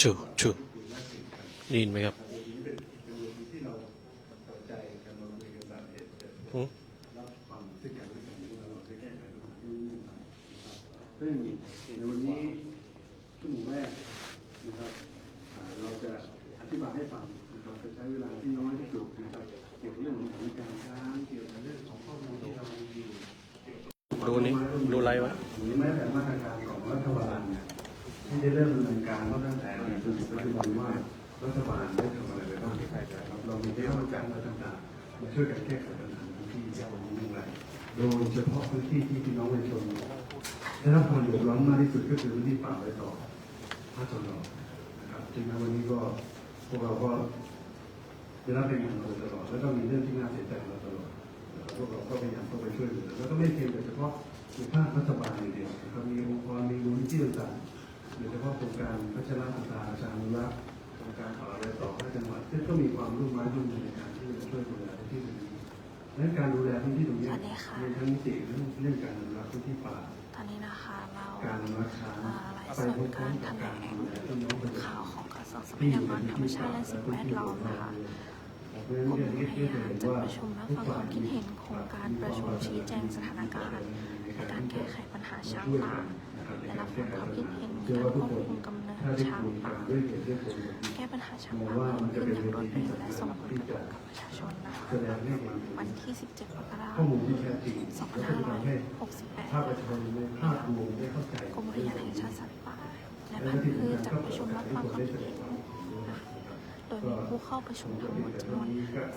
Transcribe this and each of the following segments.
ชูชูได้ยินไหมครับหืมซึ่งในวันนี้ชั่วโมงแรกนะครับอ่าเราจะอธิบายให้ฟังนะครับจะใช้เวลาที่น้อยที่สุดนะครับเกี่ยวกับเรื่องของสถานการณ์ช้างเกี่ยวกับเรื่องของข้อมูลที่เรามีอยู่ดูนี้ดูไลฟ์ไว้หรือแม้แต่มาตรการของรัฐบาลเนี่ย ที่ได้เริ่มดำเนินการมาตั้งแต่จนถึงปัจจุบันว่ารัฐบาลได้ทำอะไรไปบ้างครับเรามีเรื่องการมาต่างๆมาช่วยกันแก้ไขปัญหาพื้นที่ที่เรามีอย่างไรโดยเฉพาะพื้นที่ที่พี่น้องประชาชนได้รับความเดือดร้อนมากที่สุดก็คือพื้นที่ป่าไรต่อภาคตะวันออกนะครับจึงในวันนี้ก็พวกเราก็ได้รับเรายงานมาโดยตลอดแล้วก็มีเรื่องที่น่าเสียใจมาตลอดพวกเราก็พยายามเข้าไปช่วยเหลือแล้วก็ไม่เพียงแต่เฉพาะในภาครัฐบาลอย่างเดียวนะครับมีองค์กรมีมูลนิธิต่างๆ โดยเฉพาะโครงการพัฒนาสัตาชานุรักษ์โครงการป่าไรต่อภาคจังหวัดซึ่งก็มีความร่วมไม้ร่วมมือในการที่จะช่วยดูแลพื้นที่ตรงนี้ดังนั้นการดูแลพื้นที่ตรงนี้สวัสดีค่ะมีทั้งมิติเรื่องเรื่องการอนุรักษ์พื้นที่ป่า ตอนนี้นะคะเราการรักษาอ่าไลฟ์สดการแถลงข่าวของกระทรวงทรัพยากรธรรมชาติและสิ่งแวดล้อมนะคะกลุ่มพยานจะประชุมรับฟังความคิดเห็นโครงการประชุมชี้แจงสถานการณ์ในการแก้ไขปัญหาช้างป่า และรับฟังความคิดเห็นการควบคุมกำเนิดช้างป่าแก้ปัญหาช้างป่าเพิ่มขึ้นอย่างรวดเร็วและส่งผลกระทบกับประชาชนนะคะวันที่ 17มกราคข้อมมูลที่แท้จริงและก็ทำให้ภาคประชาชนในภาพรวมได้เข้าใจ2568กรมอุทยานแห่งชาติสัตว์ป่าและพันธุ์พืชจัดประชุมรับฟังความคิดเห็น โดยมีผู้เข้าประชุมทั้งหมดจำนวน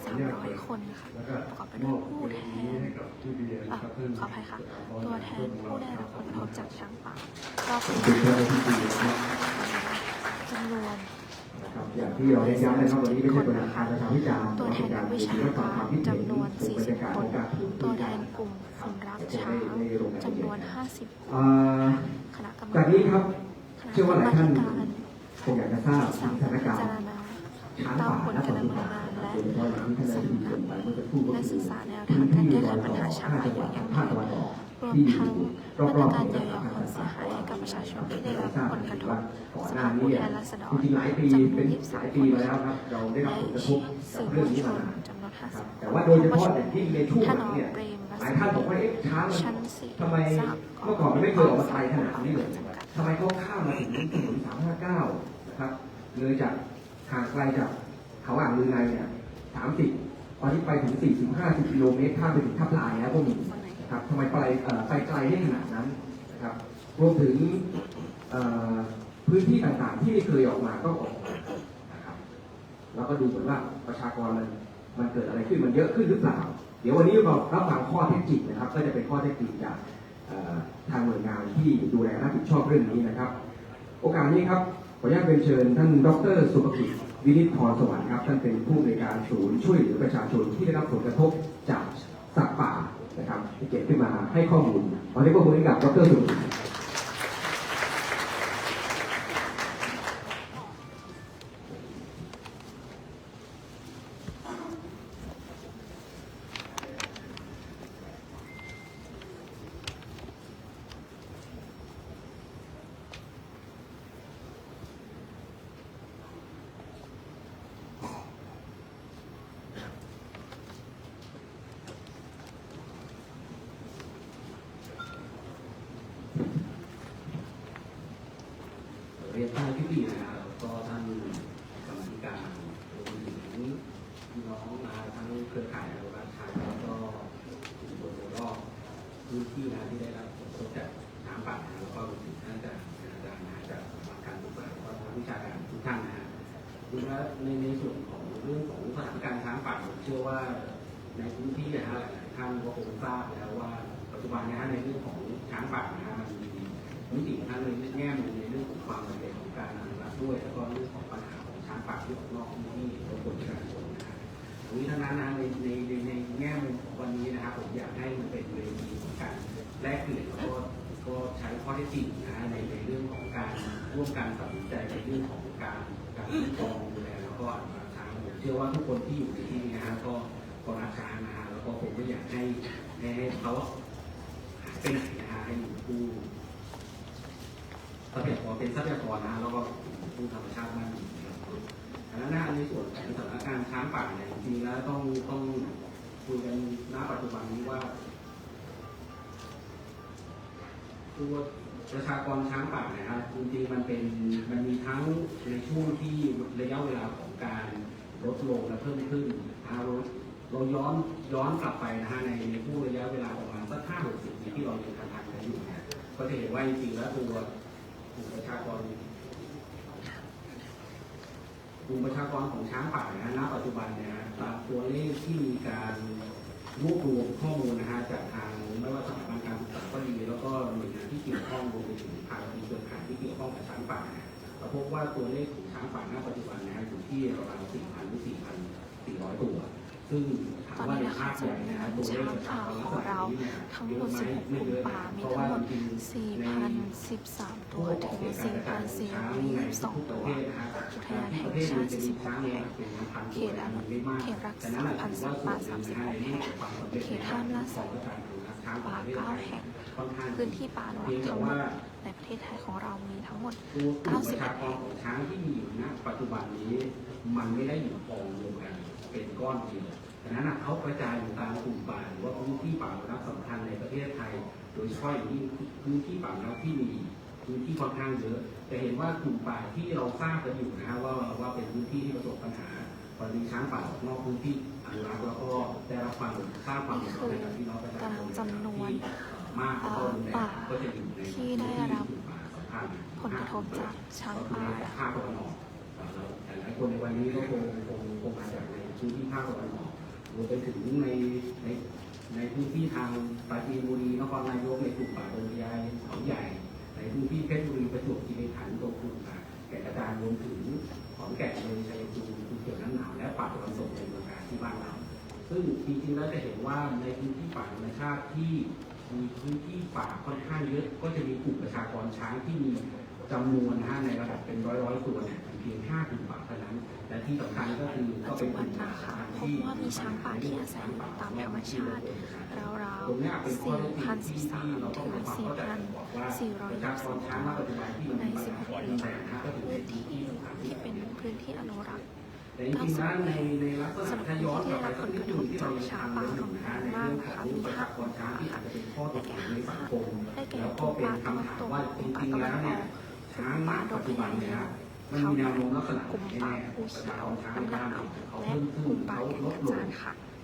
300 คนค่ะแล้วก็ประกอบไปมด้วอยบผู้แทนี้นให้กับผู้เรียนอะครับเพื่อนขออภัยค่ะ ตัวแทนผู้ได้รับผลกระทบจากช้างป่าก็เป็นเป็นเจ้าหน้าที่ดีนะครับจำนวนครับอย่างที่เราได้ย้ำนะครับวันนี้ไม่ใช่เป็นการประชาพิจารณ์ตัวแทนนักวิชาการจำนวน 40 คน ตัวแทนกลุ่มคนรักช้างจำนวน 50คนอ่าคณะกรรมจากการนี้ครับคณะเชื่อกรว่ารหมลายท่านการคงอยากจะทราบสาสมารถาถนพิการจารณาช้าง ตามป่าผลการดำเนินงานและโดยเฉพาะอย่างที่ท่านได้ยินไปเมื่อสักศึกษาแนวทางการแก้ไขปัญหาช้างป่าอย่างยั่งยืนรวมทั้งมาตรการเยียวยาความเสียหายให้กับประชาชนที่ได้รับผลกระทบสภาผู้แทนราษฎรจำนวน23คนแล้วครับเราได้รับผลกระสื่อมวลชนจำนวน50แต่ว่าโดยเฉพาะอย่างที่งในช่วงเนี่ยหลายท่านบอกว่าเอ๊ะช้างทำไมเมื่อก่อนไม่เคยออกมาไกลขนาดนี้เลยทำไมเขาข้ามมาถึงถนนสามห้าเก้านะครับเลยจาก ห่างไกลจากเขาอ่างลือในเนี่ยสามสิบตอนนี้ไปถึงสี่สิบห้าสิบกิโลเมตรข้ามไปถึงทับลายแล้วก็มีนะครับทำไมไปไปไกลได้ขนาดนั้นนะครับ รวมถึงพื้นที่ต่างๆ ที่ไม่เคยออกมาก็ออกมานะครับ แล้วก็ดูเหมือนว่าประชากรมันมันเกิดอะไรขึ้นมันเยอะขึ้นหรือเปล่า เดี๋ยววันนี้เรารับฟังข้อเท็จจริงนะครับ ก็จะเป็นข้อเท็จจริงจากทางหน่วยงานที่ดูแลรับผิดชอบเรื่องนี้นะครับ โอกาสนี้ครับ ขออนุญาตเป็นเชิญท่านดรสุภกิจวินิจพรสวรรค์ครับท่านเป็นผู้ในการศูนย์ช่วยเหลือประชาชนที่ได้รับผลกระทบจากสัตว์ป่านะครับที่เก็บขึ้นมาให้ข้อมูลตอนนี้ก็คุยกับดรสุภกิจ เรียนท่านพี่ปีนะครับแล้วก็ท่านกรรมธิการรวมถึงพี่น้องมาทั้ง เครือข่ายอนุรักษ์ช้าแล้วก็โดยรอบพื้นที่นะที่ได้รับผลกระทบจากน้ำป่านะแล้วก็รวมถึงท่านอาจารย์อาจารย์นะจากสำนักการศึกษาแล้วก็ทางวิชาการทุกท่านนะฮะดูว่าในในส่วนของเรื่องของสถานการณ์ช้างป่าผมเชื่อว่าในพื้นที่นะฮะหลายๆท่านก็คงทราบแล้วว่าปัจจุบันนะฮะในเรื่องของช้างป่านะฮะมันมีมิติทั้งในแง่มุม อเท็จจริงนะในในเรื่องของการร่วมกันตัดสินใจในเรื่องของการการคุ้มครองดูแลแล้วก็อนุรักษ์ช้างผมเชื่อว่าทุกคนที่อยู่ในที่นี้นะฮะก็ก็รักช้างนะฮะแล้วก็ผมก็อยากให้ให้เขาหายไปไหนนะฮะให้อยู่คู่ทรัพยากรเป็นทรัพยากรนะแล้วก็ทุ่ธรรมชาติบ้านหมีนะครับดังนั้นในส่วนของสถานการณ์ช้างป่าเนี่ยจริงๆแล้วต้องต้องคุยกันณปัจจุบันนี้ว่าตัว ประชากรช้างป่านะครับจริงๆมันเป็นมันมีทั้งในช่วงที่ระยะเวลาของการลดลงและเพิ่มขึ้นเราเราย้อนย้อนกลับไปนะฮะในในช่วงระยะเวลาประมาณสักห้าหกสิบปีที่เรายังทำงานกันอยู่เนี่ยก็จะเห็นว่าจริงๆแล้วตัวกลุ่มประชากรกลุ่มประชากรของช้างป่านะฮะณปัจจุบันเนี่ยตามตัวเลขที่มีการรวบรวมข้อมูลนะฮะจากทางไม่ว่าสถาบ การศึกษาก็ดีแล้วก็หน่วยงานที่เกี่ยวข้องรวมไปถึงทางมีเครือข่ายที่เกี่ยวข้องกับช้างป่านะเราพบว่าตัวเลขของช้างป่าณปัจจุบันนะฮะอยู่ที่ประมาณ4,000หรือ4,400 ตัวซึ่งถามว่าในภาพใหญ่นะฮะตัวเลขประชากรลักษณะนี้เนี่ยทั้งหเยมอะดไหม16กไม่ลุ่เยมอะป่านะมีเพราะทั้ว่างหมดจริงๆใน4,013 ตัทั่ววถึถึงง4,422 ตัวอุทยานแห่งชาติ 16 แห่ง เขตอนุเขตรักษาพันธุ์สัตว์ป่า 36 แห่ง เขตห้ามล่าสัตว์ ป่า9แห่ง พื้นที่ป่าอนุรักษ์ทั้งหมดในประเทศไทยของเรามีทั้งหมดตัวกลุ่งช้างที่มีอยู่ณปัจจุบันนี้มันไม่ได้อยู่กองรวมกันเป็นก้อนเดียวดังนั้นนะเขากระจายอยู่ตามกลุ่มป่าหรือว่าพื้นที่ป่าอนุรักษ์สำคัญในประเทศไทย โดยเฉพาะอย่างยิ่งพื้นที่ป่าอนุรักษ์ที่มีพื้นที่ค่อนข้างเยอะจะเห็นว่ากลุ่มป่าที่เราทราบกันอยู่นะฮะว่าว่าเป็นพื้นที่ที่ประสบปัญหา ตอนนี้ช้างป่าออกนอกพื้นที่อนุรักษ์แล้วก็ได้รับความสร้างความเดือดร้อนให้กับพี่น้องประชาชนจำนวนมากแล้วก็รุนแรงก็จะอยู่ในที่ได้รับกลุ่มป่าสำคัญผลกระทบจากช้างป่าภาคตะวันออกแต่หลายคนในวันนี้ก็คงคงคงมาจากในพื้นที่ภาคตะวันออกรวมไปถึงในในในพื้นที่ทางปราจีนบุรีนครนายกในกลุ่มป่าดงยายเขาใหญ่ ในพื้นที่เพชรบุรีประจวบคีรีขันธ์ตรงกลุ่มป่าแก่งกระจานรวมถึงของแก่งเลยชัยภูมิภู เก็ตน้ำหนาวและป่าตะวันตกในเมืองการที่บ้านเราซึ่งจริงๆแล้วจะเห็นว่าในพื้นที่ป่าธรรมชาติที่มีพื้นที่ป่าค่อนข้างเยอะก็จะมีกลุ่มประชากรช้างที่มีจำนวนนะฮะในระดับเป็นร้อยร้อยตัวเนี่ยเพียงห้ากลุ่มป่าเท่านั้น และที่สำคัญก็คือก็เป็นกบันลุ่มป่านะพที่บว่ามีช้างป่าที่อาศัยอยู่ตามธรรมชาติราวตรงนี้เป็นข้อเท็จจริงที่ๆที่เราต้อง4,013ทำความถึงเข้าใจกันก่อนว่าประชากรช้างณปัจจุบันที่4,023มันในมีปัญหา16รุนแรงนะพื้นที่ที่เป็นพื้นที่อนุรักษ์ แต่จริงๆแล้วในในลักษณะถ้าย้อนกลับไปสักนิดหนึ่งที่เรายังทำกันอยู่นะในเรื่องของประชากรช้างที่อาจจะเป็นข้อตกลงในสังคมแล้วก็เป็นคำถามว่าจริงๆแล้วเนี่ยช้างณปัจจุบันเนี่ยมันมีแนวโน้มลักษณะแน่ๆภูประเขีชากรช้างในบ้านนาวเขาเพิ่มขึ้นเขาลดลง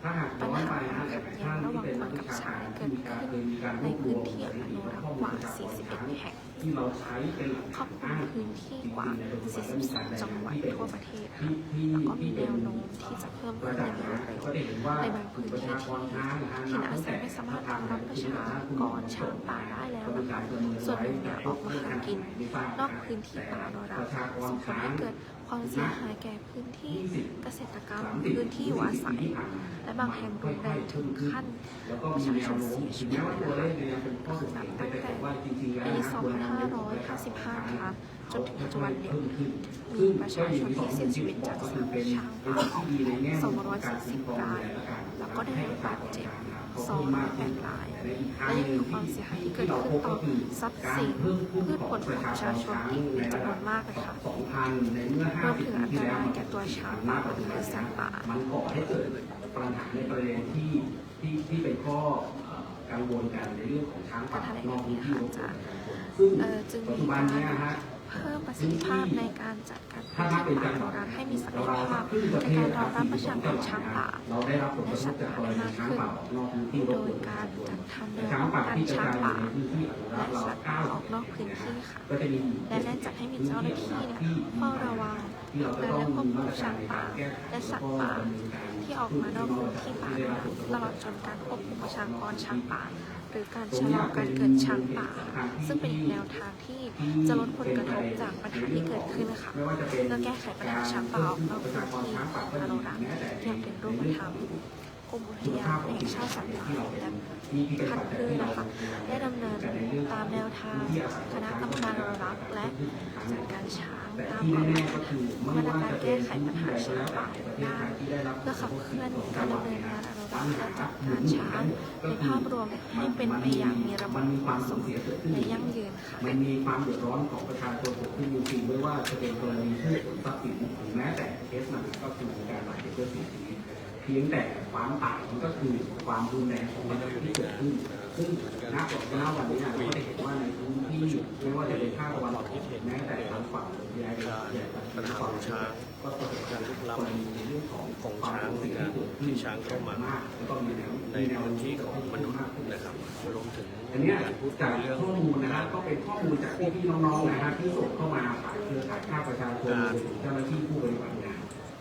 ถ้าหากย้อนไปนะขัดแต่แย้ท่างนที่เป็นนักวิชาการที่มีการเคยมีการรวบรวมสถิติข้อมูลประชากรช้าง40แห่ง ที่เราใช้เป็นหลักครอบคลุอ้ามงพื้นที่จริงกว่าๆในปัจจุบันแล้วมีการ40จังหวัดที่เป็นทั่วประเทศที่ที่แล้วก็มีที่แนเป็นวโน้มที่จะเพิ่มปขึ้ระนจักษ์เรื่นะอยก็จะเห็นว่าๆในบางกลุ่พื้มนประที่ชากรช้างนะฮะที่นับอาตั้งศัแต่ยไม่สามารถรองรับประชากรช้างป่าได้แล้วนะคะส่วนหนึ่งเนี่ยออกมาหากินนอกพื้นที่ป่าอนุรักษ์ส่งผลให้เกิด ความเสียหายแก่พื้นที่เกษตรกรรม พื้นที่อยู่อาศัย และบางแห่งรุนแรงถึงขั้นแล้วก็มีแนวโน้มถึงแม้ว่าตัวเลขเนี่ยยังเป็นข้อสงสัยแต่แต่ว่าจริงแล้วปีนะตัวแนวน้มของปรากรช้าง2555นะคะจนถึงปัจจุบันเนี่ยมีประชาชนที่เสียชีวิตจากสนามช้างเป็นป่าที่ดีในแง่ขอารคุ้ม240รายแล้วก็ได้รับบาดเจ็บ เขาเพิ่มมากขึ้น208รายแต่ในอีกทางและหยังนึ่งมีความเสียหายที่เกิที่ดเราขึ้นพบต่อก็คือทรัพย์การสินเพิ่มขึ้นพืชขผองลประของประชาชากรชนช้างอีกในเป็นระจำนดัวบนมากเลยค่ะสองพันในเมื่อรห้าวมสิบถึงปีอันตที่แล้วรายแก่ตัวช้างป่าหรือสัตว์ป่ามันก่อให้เกิดปัญหาในประเด็นที่ที่ที่เป็นข้อเอ่อกังวลกันในเรื่องของช้างป่านอกพื้นที่รบกวนประชาชนซึ่งเอ่อจึงปัจมีจุบันการเนี้ยฮะ เพิ่มประสิทธิภาพในการจัดการพื้ถ้านนับเป็ที่นป่าจังหวัดอนุรักษ์ให้มีศักยเราภาพครึ่งประในเทศการรนะองครัรับบประชากรช้างป่าเราได้รับผลกระทบจากกรณีช้างป่าออกนอกพื้นที่รบโดกวยนประกาชารชนจัดทำแต่แนวช้างป้องป่ากันที่กระช้างจายอยู่ป่าในพื้นที่อนุรัและกษ์เราสัตว์ป่าออกนอกพื้นที่ค่ะก็จะมีอยู่และแน่จัดให้มีเจ้าหน้าที่เนี่ยเฝ้าระวังที่เราจะและต้องควบมีคุมามตรกาช้ารงในป่าการแก้ไขและสัตว์ป่าที่ออกมานอกพื้นที่ป่าตลอดจนการควบคุมประชากรช้างป่าห รือการชะลอการเกิดช้างป่า ซึ่งเป็นแนวทางที่จะลดผลกระทบจากปัญหาที่เกิดขึ้นค่ะเป็นเพื่อแก้ไขปัญหาช้างป่าออกนอกพื้นที่อนุรักษ์อย่างเป็นรูปธรรม กรมอุทยานแห่งชาติสัตว์ป่าและพันธุ์พืชนะคะได้ดำเนินตามแนวทางคณะกรรมการอนุรักษ์และจัดการช้างตามข้องคับมาตรการแก้ไขปัญหาช้างป่าได้เพื่อขับเคลื่อนการดำเนินงานอนุรักษ์และจัดการช้างในภาพรวมให้เป็นไปอย่างมีระบบความสมดุลและยั่งยืนค่ะมันมีความเดือดร้อนของประชาชนเกิดขึ้นจริงไม่ว่าจะเป็นกรณีที่ผลทรัพย์สินหรือแม้แต่เคสหนักก็คือการบาดเจ็บเพื่อสียชีวิตเพียงแต่ความต่างมันก็คือความรุนแรงของมันที่เกิดขึ้น ซึ่งณปัจจุบันวันนี้เราก็ได้เห็นว่าในพื้นที่ไม่ว่าจะเป็นภาคตะวันออกแม้แต่ทางฝั่งใหญ่ใหญ่ปัญหาของช้างก็ประสบการลุกล้กรณีในเรื่องของของช้างในการที่ช้างเข้ามาแล้วก็มีแนวในพื้นที่ของมนุษย์นะครับรวมถึงอันนี้จากข้อมูลนะฮะก็เป็นข้อมูลจากพี่ๆน้องๆนะฮะที่ส่งเข้ามาผ่านเครือข่ายภาคประชาชนรวมถึงเจ้าหน้าที่ผู้ปฏิบัติงาน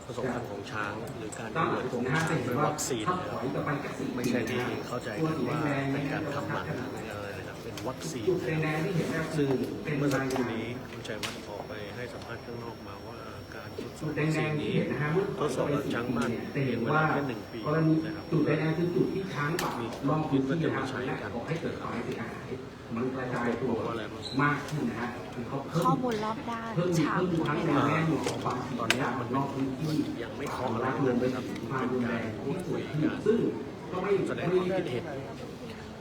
ประสบการณ์ของช้างหรือการตามดูหลัแลกขผอมงนะฮะช้างจะเห็นเป็นว่าวัคซีนถ้านะคถรับอยกลับไปแค่สี่ไม่ใช่ที่เข้าใจกันว่าเป็นการทำหมันหรืออะไรนะครับเป็นวัคซีนจุดแดงๆที่เห็นเนี่ยซึ่งเป็นเมื่อสักรายครู่งานนี้คุณชัยวัฒน์ออกไปให้สัมภาษณ์ข้างนอกมาว่าการทดสอจุบดแดวัคซีนงๆที่นี้เห็นนะฮะเมื่อทดสอบกับช้างบ้านจะเห็นเวว่าลาแค่หนึ่งปีกรณีนะครับจุดแดงๆคือจุดที่ช้างป่าลองพื้นที่นะฮะและก่อให้เกิดความเสียหาย มันกระจายตัวมากขึ้นนะฮะคือเขาเพิ่ข้อมมูลรอบด้านเพิ่มช้างเพิ่มพูดทั้งไม่ในได้แง่มุมของความถี่ตอนนี้มันนอกพื้นที่ยังไม่เคาะอะไรเลยนะครับความเป็นรุนกาแรรงพูที่ดเกิคุยกันดขึ้นซึ่งก็ไม่แสดงความคิดเห็น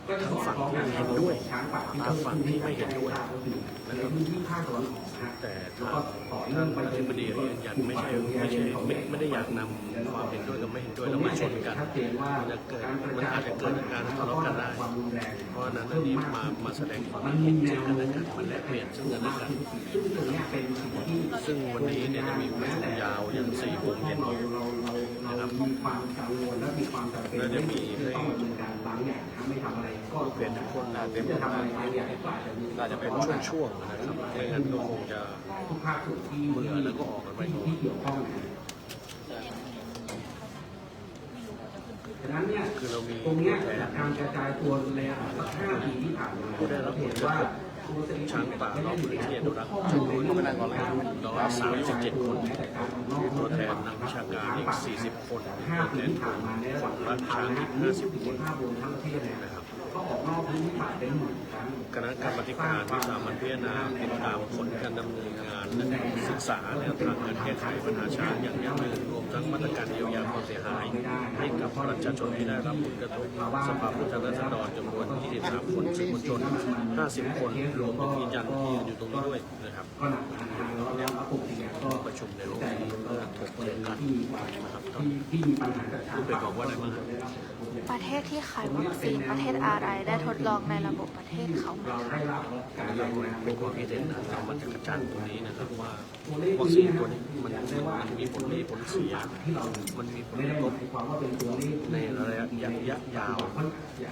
ก็จะสอดคล้องกับเห็นด้วยช้งฝั่งที่ไม่เห็นด้วยนพื้นที่ภาคตะวันออกนะแต่แล้วทาก็งต่อเนื่ท่าองนไปอธิบดีก็ยืนยันไม่ใช่ไม่ใช่ไม่ไม่ได้อยากนำความเห็นด้วยกับไม่เห็นด้วยแล้วมาชนกันจนว่ามันจะเกิดมันอาจจะเกิดการทะเลาะกันได้เพราะฉะนั้นอันนี้มามาแสดงความคิดเห็นซึ่งกันและกันมันแลกเปลี่ยนซึ่งกันและกันซึ่งตรงเนี้ยเป็นสิ่งที่ซึ่งวันนี้เนี่ยจะมีประชุมยาวยันสี่โมงเย็น เราเราเราเรามีความกังวลและมีความจำเป็นแล้วจะมีที่ต้องดำเนินการบางอย่างถ้าไม่ทำอะไรก็เปลี่ยนทุกคนนะเต็มจะทำอะไรบางอย่างก็อาจจะมีอาจจะเป็นช่วงๆนะครับไม่งั้นก็คงจะทุกภาคส่วนที่เบื่อแล้วก็ออกกันไปก่อนที่เกี่ยวข้องนะฉะนั้นเนี่ยคือเรามีตรงเนี้ยจากการกระจายตัวในสักห้าปีที่ผ่านมาผู้ได้รับผลกระทบ ช้างป่ารอบุรีเทียนุรักษ์จำนวนร้อยสามสิบเจ็ดคนมีตัวแทนนักวิชาการอีก 40 คนมีห้าตัวแทนที่ผ่านมาในระคดับนรักช้างอีก 50 คนภาพรวทั้งประเทศเนี่ยนะครับ ก็ออกนอกพื้นที่ป่าเป็นหมื่นครั้งคณะกรรมการวิสามันพิจารณาติดตามผลการดำเนินงานและศึกษาแนวทางการแก้ไขปัญหาช้างอย่างยั่งยืนรวมทั้งมาตรการเยียวยาความเสียหาย ให้กับประชาชนที่ได้รับผลกระทบสภาผู้แทนราษฎรจำนวน 23 คนสื่อมวลชน 50 คนรวมถึงยืนยันที่ยืนอยู่ตรงนี้ด้วยนะครับ ก็หนักนะฮะแล้วแล้วปกติเนี่ยก็ประชุมในโรงแต่เรียนก็เพื่อถกเถียงกันที่ที่ที่มีปัญหากับช้างพูดไปก่อนว่าอะไรบ้างประเทศที่ขายวัคซีนประเทศอะไรได้ทดลองในระบบประเทศเขาไหมเราคะได้รับการรายงาน เป็นความคิดเห็นนะครับมาจากอาจารย์ตรงนี้นะครับว่าวัคซีนตัวนี้มันมันมีผลดีผลเสีย มันมีผลไม่กระทบในระยะยะยาว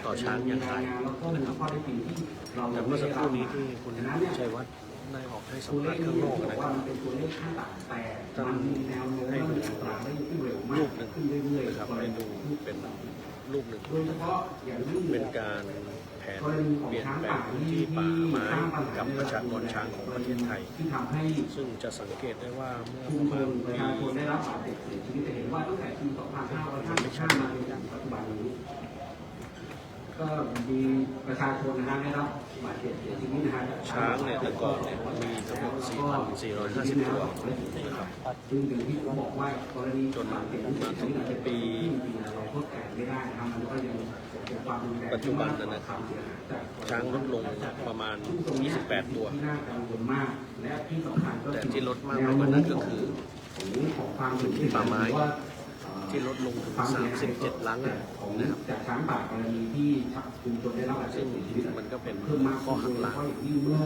ต่อช้างอย่างไรแล้วก็ข้อได้จริงที่เราแต่เมื่อสักครู่นี้ที่คุณชัยวัฒน์ ได้ออกให้สัมตัวเลภาขษณ์นี้ข้างนอกบอกนะคว่ารับมันเป็นตัวเลขขั้นต่ำแต่มันมีแนวโน้มว่ามันจะปรับได้ขึ้นเร็วมารูกปหนึ่งขึ้นเรื่อยๆนะครับให้ดูเป็นรูปหนึ่งโดยเฉพาะอย่างยิ่งเป็นการแผนเปลี่ยนแปลงพื้นที่ป่าไม้กับประชากรช้างของประเทศไทยที่ทำให้ซึ่งจะสังเกตได้ว่าเมื่อชุปมระชมาณนประปีชาชนได้รับบาดเจ็บเสียชี ก็มีประชาชนนะฮะได้รับบาดเจ็บเสียชีวิตนะฮะช้างเนี่ยแต่ก่อนเนี่ยมีทั้งหมด4,450ตัวนะครับซึ่งถึงที่ผมบอกว่ากรณีจนบาดเจ็บที่เสียชีวิตอาจจะเป็นที่เราทดแทนไม่ได้นะครับมันก็ยังเกิดความรุนแรงปัจจุบันนะนะครับ ช้างลดลงประมาณ 28 ตัวที่น่ากังวลมากและที่สำคัญก็แต่คือที่ลดมากไปกว่านั้นก็คือของความพื้นที่ป่าไม้ว่า ที่ลดลงถึงความเสียหาย37 ล้านของนะครับจากช้างป่ากรณีที่ชุมชนได้รับบาดเจ็บเสียชีวิตมันก็เป็นเพิ่มมากข้อหักหลังยิ่งเมื่อ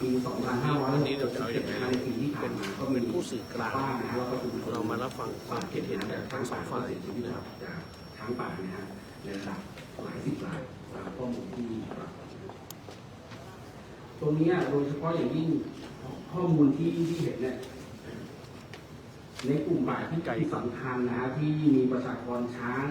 ปี2500วันนี้เราจะเอาอย่างไรในปีที่ผ่านมาก็เป็นผู้สื่อกลางนะฮะแล้วก็ชุมชนเรามารับฟังความคิดเห็นจากทั้งสองฝ่ายนะครับจากช้างป่านะฮะในระดับหลายสิบรายตามข้อมูลที่ปรากฏตรงนี้โดยเฉพาะอย่างยิ่งข้อมูลที่ที่เห็นเนี่ย ในกลุ่มป่าที่ไกลสำคัญนะฮะที่มีประชากรช้าง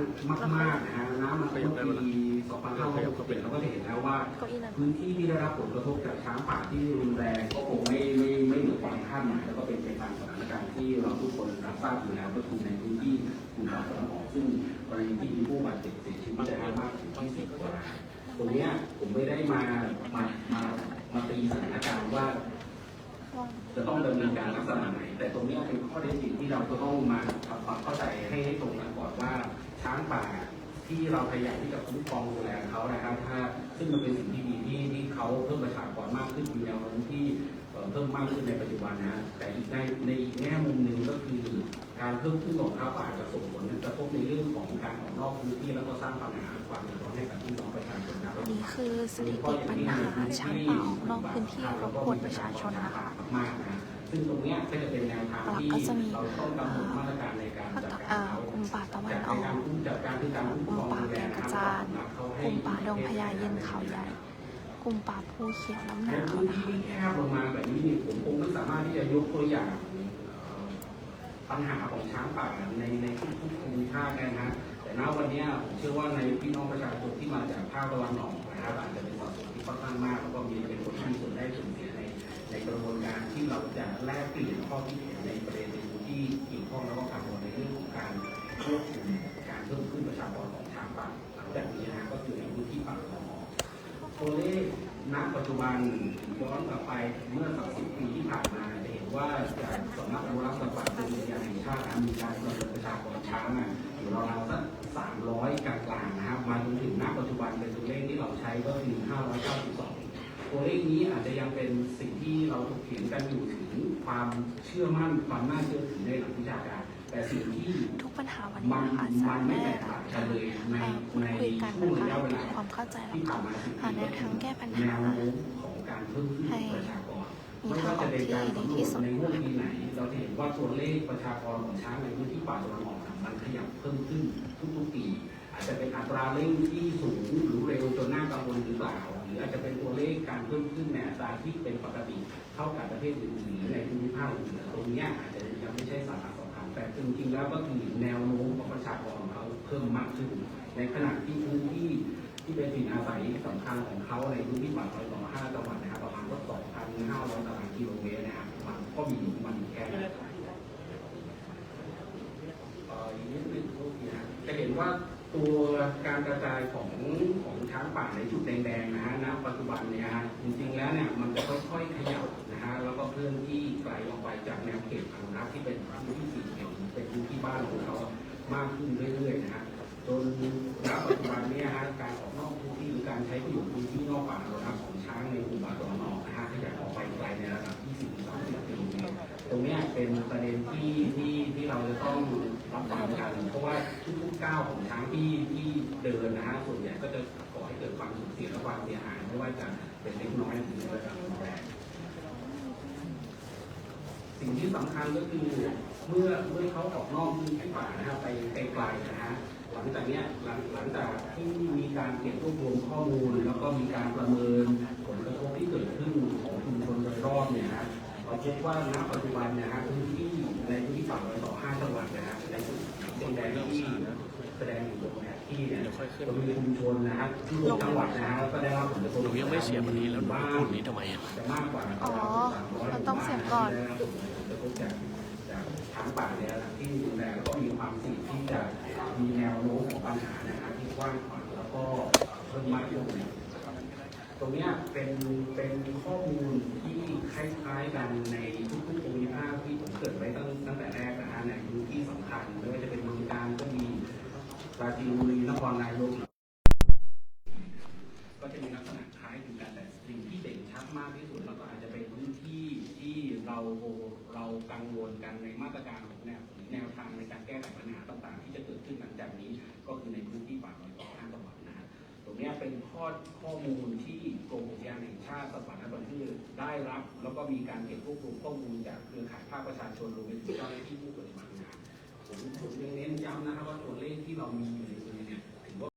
มากๆนะฮะน้ำมันเมื่อปี2561เราก็จะเห็นแล้วว่าเก้าอี้นั้นพื้นที่ที่ได้รับผลกระทบจากช้างป่าที่รุนแรงก็คงไม่ไม่ไม่เหมือนบางท่านนะแล้วก็เป็นไปตามสถานการณ์ที่เราทุกคนรับทราบอยู่แล้วก็คือในพื้นที่กลุ่มป่าตะวันออกซึ่งกรณีที่มีผู้บาดเจ็บเสียชีวิตได้มากถึงที่สิบกว่ารายตรงเนี้ยผมไม่ได้มามามามาตีสถานการณ์ว่า จะต้องดำเนินการลักษณะไหน แต่ตรงนี้เป็นข้อเท็จริงที่เราจะต้องมาทำความเข้าใจให้ให้ตรงกันก่อนว่าช้างป่าที่เราพยายามที่จะคุ้มครองดูแลเขานะครับถ้าซึ่งมันเป็นสิ่งที่ดีที่ที่เขาเพิ่มประชากรมากขึ้นมีแนวโน้มที่เพิ่มมากขึ้นในปัจจุบันนะแต่อีกในในอีกแง่มุมหนึ่งก็คือการเพิ่มขึ้นของค้าป่าจะส่งผลกระทบในเรื่องของการออกนอกพื้นที่แล้วก็สร้างปัญหาความเดือดร้อนให้กับพี่น้อง นี้คือสถิติปัญหาช้างป่าออกนอกพื้นที่รบกวนประชาชนนะคะมากๆนะซึ่งตรงนี้ก็จะเป็นแนวทางที่ก็จะมีเราต้องกำหนดมาตรการในการจัดการกลุ่มป่าตะวันออกการคุ้มจัดการที่การกลุ่มป่าแก่งกระจานกลุ่มป่าดงพญาเย็นเขาใหญ่กลุ่มป่าภูเขียวน้ำหนนาวพื้นที่ที่แคบลงมาแบบนี้นี่ผมคงไม่สามารถที่จะยกตัวอย่างปัญหาของช้างป่าในในทุกภูมิภาคได้นะฮะ แต่ณวันนี้ผมเชื่อว่าในพี่น้องประชาชนที่มาจากภาคตะวันออกนะครับอาจจะเป็นสัดส่วนที่ค่อนข้างมากแล้วก็มีเป็นคนที่มีส่วนได้ส่วนเสียในในกระบวนการที่เราจะแลกเปลี่ยนข้อคิดเห็นในประเด็นที่เกี่ยวข้องแล้วก็กังวลในเรื่องของการควบคุมการเพิ่มขึ้นประชากรของชางป่าหลังจากนี้นะก็คือในพื้นที่ป่าตองตัวเลขณปัจจุบันย้อนกลับไปเมื่อสักสิบปีที่ผ่านมาจะเห็นว่าจากสำนักอนุรักษ์สัตว์ป่าเป็นอุทยานแห่งชาติมีการประเมินประชากรช้างอะอยู่ราว ช้ก็คือห้าร้อยเก้าสิบสองตัวเลขนี้อาจจะยังเป็นสิ่งที่เราถกเถียงกันอยู่ถึงความเชื่อมั่นความน่าเชื่อถือในหลักวิชาการ แต่สิ่งที่ทุกปัญหาวันนี้มันนะคะมัสานไม่มารถแตกต่างกันเลยในเอ่อพูดในคุยกันช่วงนะระคะยะเวให้ลาเกิดความเข้าใจแล้วที่ก็ผ่านมาสิบหาแนวทางแก้ปัญแนหาวโน้มของการเพิ่มขึ้นของประชากรมีไม่ทาว่างอจะอกเป็นที่การดีสำรวที่จสุดในห่วงปีไหน เราจะเห็นว่าตัวเลขประชากรของช้างในพื้นที่ป่าตะวันออกน่ะมันขยับเพิ่มขึ้นทุกๆปี อัตราเร่งที่สูงหรือเร็วจนน่ากังวลหรือเปล่าหรืออาจจะเป็นตัวเลขการเพิ่มขึ้นในอัตราที่เป็นปกติเท่ากับประเทศอื่นๆหรือในภูมิภาคอื่นตรงนี้อาจจะยังไม่ใช่สาระสำคัญแต่จริงๆแล้วก็คือแนวโน้มของประชากรของเขาเพิ่มมากขึ้น ในขณะที่พื้นที่ที่เป็นถิ่นอาศัยสำคัญของเขาในพื้นที่ป่าตอยต่อห้าจังหวัดนะครับประมาณก็สองพันห้าร้อยตารางกิโลเมตรนะครับมันก็มีอยู่มันแค่นั้นเอ่ออีกนิดนึงนะจะเห็นว่า ตัวการกระจายของของช้างป่าในจุดแดงๆนะฮะณปัจจุบันเนี่ยฮะจริงๆแล้วเนี่ยมันจะค่อยๆขยับนะฮะแล้วก็เคลื่อนที่ไกลออกไปจากแนวเขตอนุรักษ์ที่เป็นพื้นที่สีเขียวเป็นพื้นที่บ้านของเขามากขึ้นเรื่อยๆนะฮะจนณปัจจุบันเนี่ยฮะการออกนอกพื้นที่หรือการใช้ประโยชน์พื้นที่นอกป่าอนุรักษ์ของช้างในกลุ่มป่าตะวันออกนะฮะขยับออกไปไกลในระดับ20-30กิโลเมตรตรงเนี้ยเป็นประเด็นที่ที่ที่เราจะต้องรับฟังกันเพราะว่าทุก ก้าวของช้างที่ที่เดินนะฮะส่วนใหญ่ก็จะก่อให้เกิดความสูญเสียและความเสียหายไม่ว่าจะเป็นเล็กน้อยหรือในระดับรุนแรงสิ่งที่สำคัญก็คือเมื่อเมื่อเขาออกนอกพื้นที่ป่านะฮะไปไกลๆนะฮะหลังจากนี้หลังหลังจากที่มีการเก็บรวบรวมข้อมูล แล้วก็มีการประเมินผลกระทบที่เกิดขึ้นของชุมชนโดยรอบเนี่ยฮะเราพบว่าณปัจจุบันนะฮะพื้นที่ป่าลอยต่อห้าจังหวัดนะฮะในจุดสีแดงที่แสดงอยู่ตรงแผน ที่เนี่ยจะมีชุมชนนะฮะที่รวมจังหวัดนะฮะก็ได้รับผลกระทบหนูยังไม่เสียบอันนี้แล้วหนูบ้าพูดนี้ทำไมอะจะมากกว่าอ๋อมันต้องเสียบก่อนได้รับผลกระทบจากจากช้างป่าในระดับที่รุนแรงแล้วก็มีความเสี่ยงที่จะมีแนวโน้มของปัญหานะฮะที่กว้างขวางแล้วก็เพิ่มมากขึ้นนะครับตรงเนี้ยเป็นเป็นข้อมูลที่คล้ายๆกันในทุก บุรีนนายกก็จะมีลักษณะคล้ายกันแต่สิ่งที่เด่นชัดมากที่สุดแล้วก็อาจจะเป็นพื้นที่ที่เราเรากังวลกันในมาตรการของแนวแนวทางในการแก้ไขปัญหาต่างๆ ที่จะเกิดขึ้นหลังจากนี้ ก็คือในพื้นที่ป่าลอยต่อห้าจังหวัดนะฮะตรงนี้เป็นข้อข้อมูลที่กรมอุทยานแห่งชาติสัตว์ป่าและพันธุ์พืชได้รับ แล้วก็มีการเก็บรวบรวมข้อมูลจากเครือข่ายภาคประชาชนรวมไปถึงเจ้าหน้าที่ผู้ปฏิบัติงานผมผมยังเน้นย้ำนะครับว่าตัวเลขที่เรามีอยู่